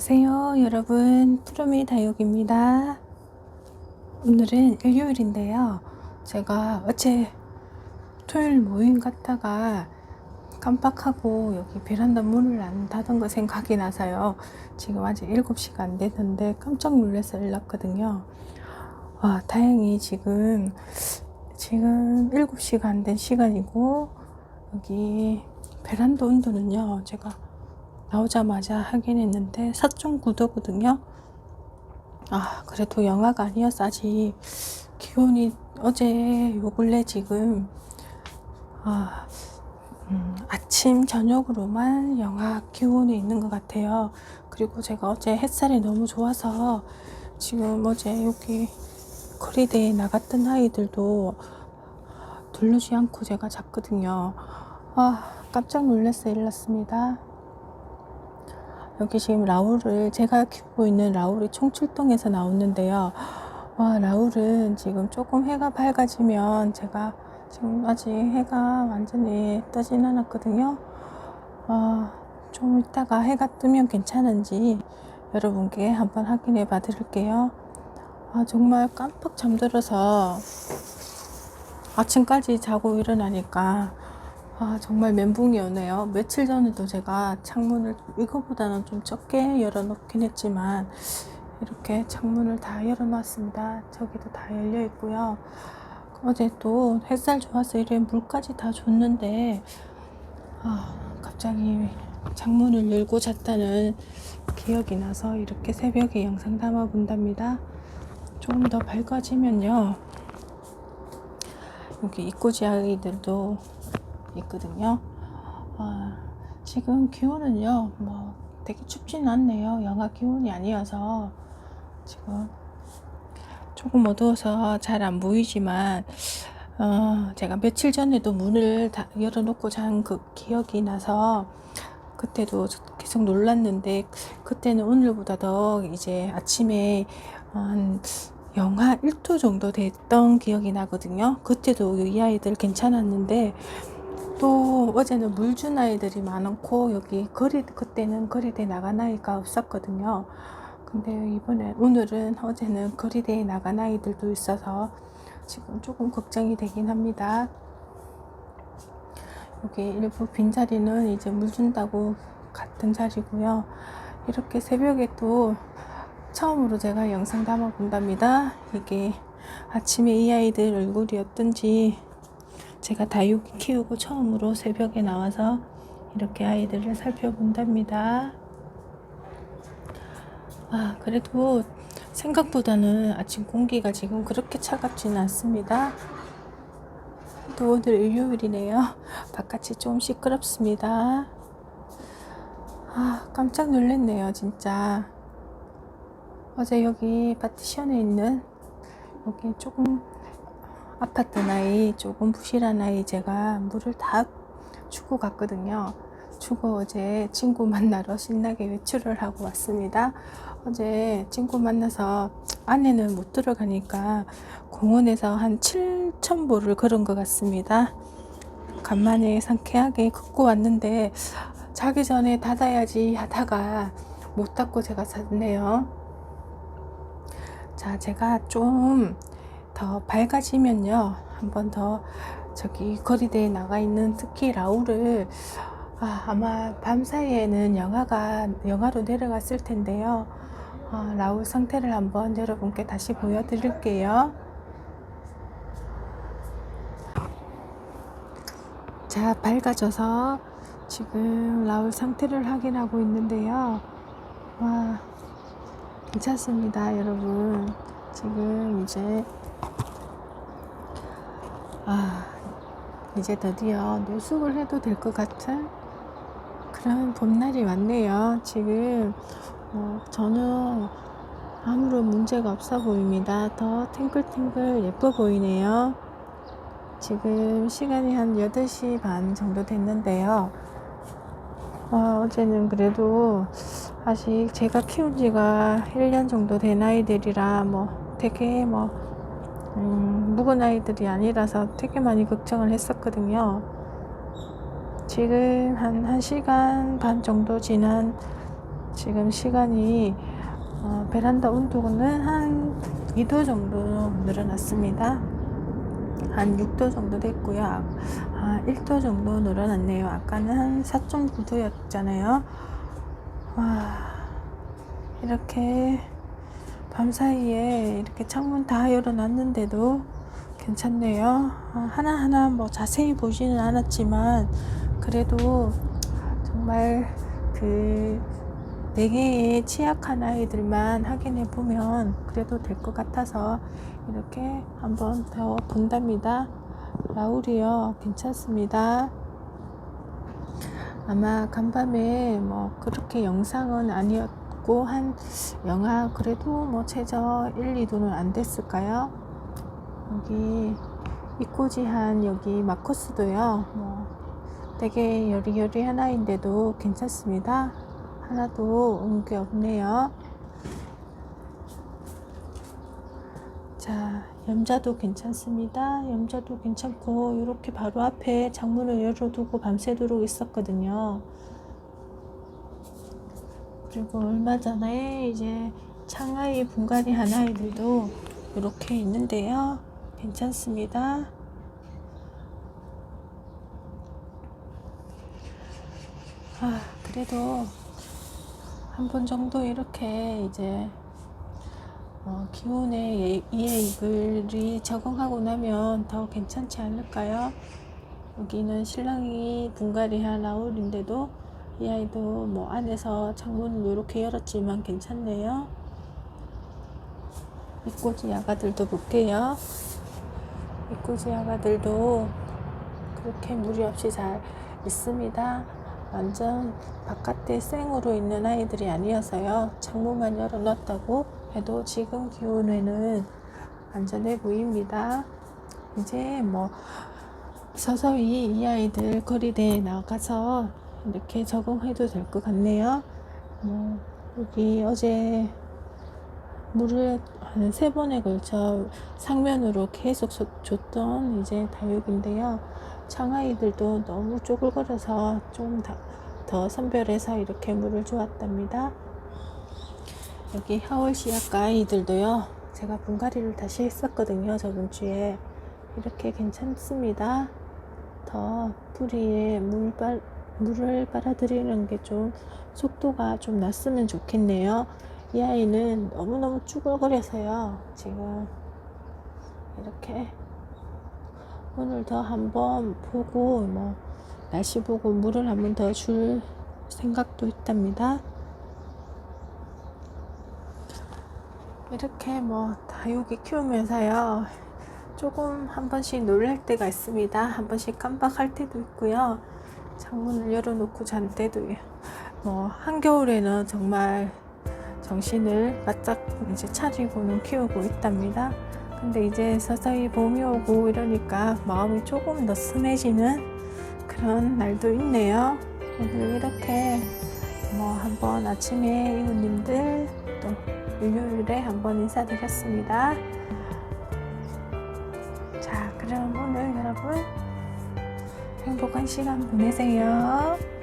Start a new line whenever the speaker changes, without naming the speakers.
안녕하세요 여러분. 푸르미 다육입니다. 오늘은 일요일인데요. 제가 어제 토요일 모임 갔다가 깜빡하고 여기 베란다 문을 안 닫은 거 생각이 나서요. 지금 아직 7시가 안 됐는데 깜짝 놀라서 일났거든요. 와 다행히 지금 지금 7시가 안 된 시간이고 여기 베란다 온도는요 제가 나오자마자 하긴 했는데 4.9도거든요. 아, 그래도 영하가 아니어서 아직 기온이 어제 요 근래 지금 아, 음, 아침 저녁으로만 영하 기온이 있는 것 같아요. 그리고 제가 어제 햇살이 너무 좋아서 지금 어제 여기 거리대에 나갔던 아이들도 두르지 않고 제가 잤거든요. 아, 깜짝 놀랐어요. 일났습니다. 여기 지금 라울을 제가 키우고 있는 라울이 총출동에서 나오는데요. 와 라울은 지금 조금 해가 밝아지면 제가 지금 아직 해가 완전히 뜨진 않았거든요. 어, 좀 이따가 해가 뜨면 괜찮은지 여러분께 한번 확인해 봐 드릴게요. 아, 정말 깜빡 잠들어서 아침까지 자고 일어나니까 아, 정말 멘붕이 오네요. 며칠 전에도 제가 창문을 이거보다는 좀 적게 열어놓긴 했지만 이렇게 창문을 다 열어놨습니다. 저기도 다 열려 있고요. 어제 또 햇살 좋아서 이래 물까지 다 줬는데 아, 갑자기 창문을 열고 잤다는 기억이 나서 이렇게 새벽에 영상 담아 본답니다. 조금 더 밝아지면요. 여기 이꼬지 아이들도 있거든요. 아, 지금 기온은요, 뭐 되게 춥지는 않네요. 영하 기온이 아니어서 지금 조금 어두워서 잘 안 보이지만 어, 제가 며칠 전에도 문을 다 열어놓고 잔 그 기억이 나서 그때도 계속 놀랐는데 그때는 오늘보다 더 이제 아침에 한 영하 1도 정도 됐던 기억이 나거든요. 그때도 이 아이들 괜찮았는데 또 어제는 물 준 아이들이 많고 여기 거리 그때는 거리대 나간 아이가 없었거든요. 근데 이번에 오늘은 어제는 거리대에 나간 아이들도 있어서 지금 조금 걱정이 되긴 합니다. 여기 일부 빈자리는 이제 물 준다고 같은 자리고요. 이렇게 새벽에 또 처음으로 제가 영상 담아 본답니다. 이게 아침에 이 아이들 얼굴이 어떤지 제가 다육 키우고 처음으로 새벽에 나와서 이렇게 아이들을 살펴본답니다. 아, 그래도 생각보다는 아침 공기가 지금 그렇게 차갑지는 않습니다. 또 오늘 일요일이네요. 바깥이 좀 시끄럽습니다. 아, 깜짝 놀랐네요, 진짜. 어제 여기 파티션에 있는 여기 조금 아파트 나이 조금 부실한 아이 제가 물을 다 주고 갔거든요. 주고 어제 친구 만나러 신나게 외출을 하고 왔습니다. 어제 친구 만나서 안에는 못 들어가니까 공원에서 한 7,000보를 걸은 것 같습니다. 간만에 상쾌하게 걷고 왔는데 자기 전에 닫아야지 하다가 못 닫고 제가 잤네요. 자, 제가 좀 더 밝아지면요. 한번 더 저기 거리대에 나가 있는 특히 라울을 아, 아마 밤 사이에는 영하가 영하로 내려갔을 텐데요. 아, 라울 상태를 한번 여러분께 다시 보여드릴게요. 자, 밝아져서 지금 라울 상태를 확인하고 있는데요. 와, 괜찮습니다, 여러분. 지금 이제 아, 이제 드디어 노숙을 해도 될 것 같은 그런 봄날이 왔네요. 지금 어, 저는 아무런 문제가 없어 보입니다. 더 탱글탱글 예뻐 보이네요. 지금 시간이 한 8시 반 정도 됐는데요. 어, 어제는 그래도 아직 제가 키운 지가 1년 정도 된 아이들이라 뭐 되게 뭐 음, 묵은 아이들이 아니라서 되게 많이 걱정을 했었거든요. 지금 한 1시간 반 정도 지난 지금 시간이 어, 베란다 온도는 한 2도 정도 늘어났습니다. 한 6도 정도 됐고요. 아, 1도 정도 늘어났네요. 아까는 한 4.9도였잖아요. 와, 이렇게 밤 사이에 이렇게 창문 다 열어놨는데도 괜찮네요. 아, 하나하나 뭐 자세히 보지는 않았지만 그래도 정말 그네 개의 취약한 아이들만 확인해 보면 그래도 될 것 같아서 이렇게 한번 더 본답니다. 라울이요. 괜찮습니다. 아마 간밤에 뭐 그렇게 영상은 아니었 고 한 영하 그래도 뭐 최저 1, 2도는 안 됐을까요? 여기 이꼬지한 여기 마커스도요. 뭐 되게 여리여리한 아이인데도 괜찮습니다. 하나도 온 게 없네요. 자, 염자도 괜찮습니다. 염자도 괜찮고 이렇게 바로 앞에 창문을 열어두고 밤새도록 있었거든요. 그리고 얼마 전에 이제 창하이 분갈이 한 아이들도 이렇게 있는데요. 괜찮습니다. 아, 그래도 한 번 정도 이렇게 이제 어, 기온에 이해이글이 적응하고 나면 더 괜찮지 않을까요? 여기는 신랑이 분갈이한 라울인데도 이 아이도 뭐 안에서 창문을 이렇게 열었지만 괜찮네요. 이꼬지 야가들도 볼게요. 이꼬지 야가들도 그렇게 무리 없이 잘 있습니다. 완전 바깥에 생으로 있는 아이들이 아니어서요. 창문만 열어놨다고 해도 지금 기온에는 안전해 보입니다. 이제 뭐 서서히 이 아이들 거리대에 나가서 이렇게 적응해도 될 것 같네요. 뭐 여기 어제 물을 한 세 번에 걸쳐 상면으로 계속 줬- 줬던 이제 다육인데요. 창아이들도 너무 쪼글거려서 좀 더 선별해서 이렇게 물을 주었답니다. 여기 하월시약가 아이들도요. 제가 분갈이를 다시 했었거든요. 저번 주에. 이렇게 괜찮습니다. 더 뿌리에 물 빨, 물을 빨아들이는 게 좀 속도가 좀 났으면 좋겠네요. 이 아이는 너무너무 쭈글거려서요. 지금 이렇게 오늘 더 한번 보고 뭐 날씨 보고 물을 한번 더 줄 생각도 있답니다. 이렇게 뭐 다육이 키우면서요. 조금 한 번씩 놀랄 때가 있습니다. 한 번씩 깜빡할 때도 있고요. 창문을 열어놓고 잔 때도 뭐 한겨울에는 정말 정신을 바짝 이제 차리고는 키우고 있답니다. 근데 이제 서서히 봄이 오고 이러니까 마음이 조금 더 순해지는 그런 날도 있네요. 오늘 이렇게 뭐 한번 아침에 이웃님들 또 일요일에 한번 인사드렸습니다. 자, 그럼 오늘 여러분 행복한 시간 보내세요.